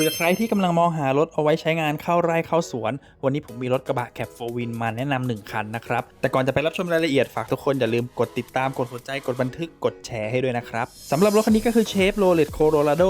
ผื่อใครที่กำลังมองหารถเอาไว้ใช้งานเข้าไร่เข้าสวน วันนี้ผมมีรถกระบะแคปโฟวินมาแนะนำหนึ่งคันนะครับ แต่ก่อนจะไปรับชมรายละเอียดฝากทุกคนอย่าลืมกดติดตามกดหัวใจกดบันทึกกดแชร์ให้ด้วยนะครับสำหรับรถคันนี้ก็คือเชฟโรเลตโคโรราโด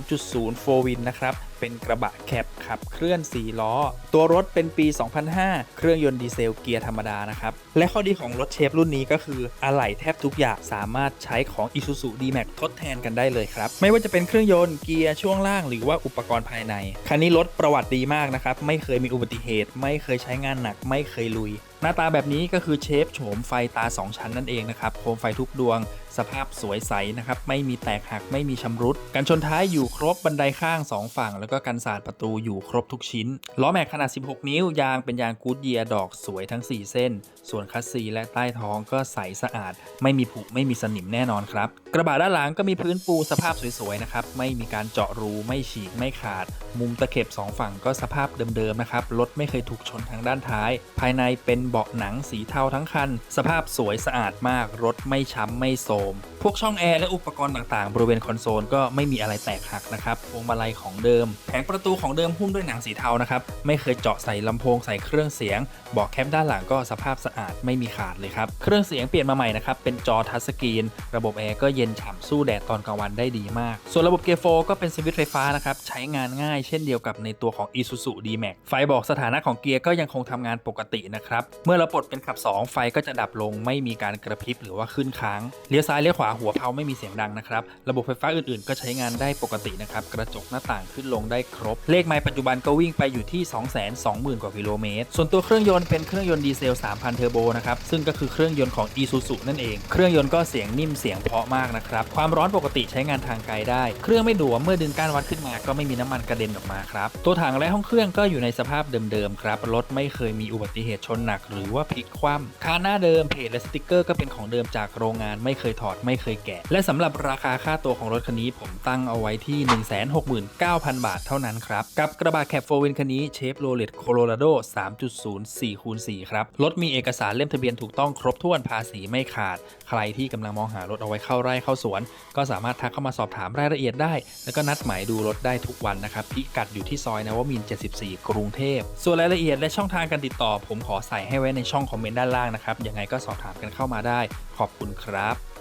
3.0โฟวินนะครับ เป็นกระบะแคปขับเคลื่อน 4 ล้อ ตัวรถเป็นปี 2005 เครื่องยนต์ดีเซลเกียร์ธรรมดานะครับ และข้อดีของรถเชฟรุ่นนี้ก็คืออะไหล่แทบทุกอย่างสามารถใช้ของ Isuzu D-Max ทดแทนกันได้เลยครับ ไม่ว่าจะเป็นเครื่องยนต์เกียร์ช่วงล่างหรือว่าอุปกรณ์ภายใน คันนี้รถประวัติดีมากนะครับ ไม่เคยมีอุบัติเหตุ ไม่เคยใช้งานหนัก ไม่เคยลุย หน้าตาแบบนี้ก็คือเชฟโฉมไฟตา 2 ชั้นนั่นเองนะครับ โคมไฟทุกดวง สภาพสวยใสนะครับ ไม่มีแตกหัก ไม่มีชำรุด กันชนท้ายอยู่ครบบันไดข้าง 2 ฝั่งแล้วก็กันสาดประตูอยู่ครบทุกชิ้น ล้อแม็กขนาด 16 นิ้วยางเป็นยางกูดเยียดอกสวยทั้ง 4 เส้น ส่วนคัสซีและใต้ท้องก็ใสสะอาด ไม่มีผุไม่มีสนิมแน่นอนครับ กระบะด้านหลังก็มีพื้นปูสภาพสวยๆนะครับไม่มีการเจาะรูไม่ฉีกไม่ขาด มุมตะเข็บสองฝั่งก็สภาพเดิมๆนะครับรถไม่เคยถูกชนทางด้านท้าย ภายในเป็นเบาะหนังสีเทาทั้งคัน สภาพสวยสะอาดมาก รถไม่ช้ำไม่โทมพวกช่องแอร์และอุปกรณ์ต่างๆ บริเวณคอนโซลก็ไม่มีอะไรแตกหักนะครับพวงมาลัยของเดิมแผงประตูของเดิมหุ้มด้วยหนังสีเทานะครับ ไม่เคยเจาะใส่ลำโพงใส่เครื่องเสียงบาะแคปด้านหลังก็สภาพสะอาดไม่มีขาดเลยครับ เครื่องเสียงเปลี่ยนมาใหม่นะครับ เป็นจอทัชสกรีน ระบบแอร์ก็เย็นฉ่ำสู้แดดตอนกลางวันได้ดีมาก ส่วนระบบเกียร์โฟร์ก็เป็นสวิตช์ไฟฟ้านะครับ ใช้งานง่ายเช่นเดียวกับในตัวของ Isuzu D-Max ไฟบอกสถานะของเกียร์ก็ยังคงทำงานปกตินะครับ เมื่อเราปลดเป็นขับ 2 ไฟก็จะดับลงไม่มีการกระพริบหรือว่าขึ้นค้างเลี้ยวซ้ายเลี้ยวขวาหัวเพลาไม่มีเสียงดังนะครับ ระบบไฟฟ้าอื่นๆ ก็ใช้งานได้ปกตินะครับ กระจกหน้าต่างขึ้นลงได้ครบ เลขไมล์ปัจจุบันก็วิ่งไปอยู่ที่ 220,000 กว่ากิโลเมตร ส่วนตัวเครื่องยนต์เป็นเครื่องยนต์ดีเซล 3,000 เทอร์โบนะครับ ซึ่งก็คือเครื่องยนต์ของ Isuzu นั่นเอง เครื่องยนต์ก็เสียงนิ่มเสียงเพาะมากนะครับ ความร้อนปกติใช้งานทางไกลได้ เครื่องไม่ดัวเมื่อดึงก้านวัดขึ้นมา ก็ไม่มีน้ำมันกระเด็นออกมาครับ ตัวถังและห้องเครื่องก็อยู่ในสภาพเดิมๆครับ รถไม่เคยมีอุบัติเหตุชนหนัก หรือว่าพลิกคว่ำคาหน้าเดิมเพจและสติกเกอร์ก็เป็นของเดิมจากโรงงานไม่เคยถอดไม่เคยแกะ และสำหรับราคาค่าตัวของรถคันนี้ผมตั้งเอาไว้ที่ 169,000 บาทเท่านั้นครับ กับกระบะแคปโฟวินคันนี้เชฟโรเลตโคโลราโด 3.0 4คูณ4ครับ รถมีเอกสารเล่มทะเบียนถูกต้องครบถ้วนภาษีไม่ขาด ใครที่กำลังมองหารถเอาไว้เข้าไร่เข้าสวน ก็สามารถทักเข้ามาสอบถามรายละเอียดได้ แล้วก็นัดหมายดูรถได้ทุกวันนะครับพิกัดอยู่ที่ซอยนวมิน 74 กรุงเทพ ส่วนรายละเอียดและช่องทางการติดต่อ ผมขอใส่ให้ไว้ในช่องคอมเมนต์ด้านล่างนะครับยังไงก็สอบถามกันเข้ามาได้ ขอบคุณครับ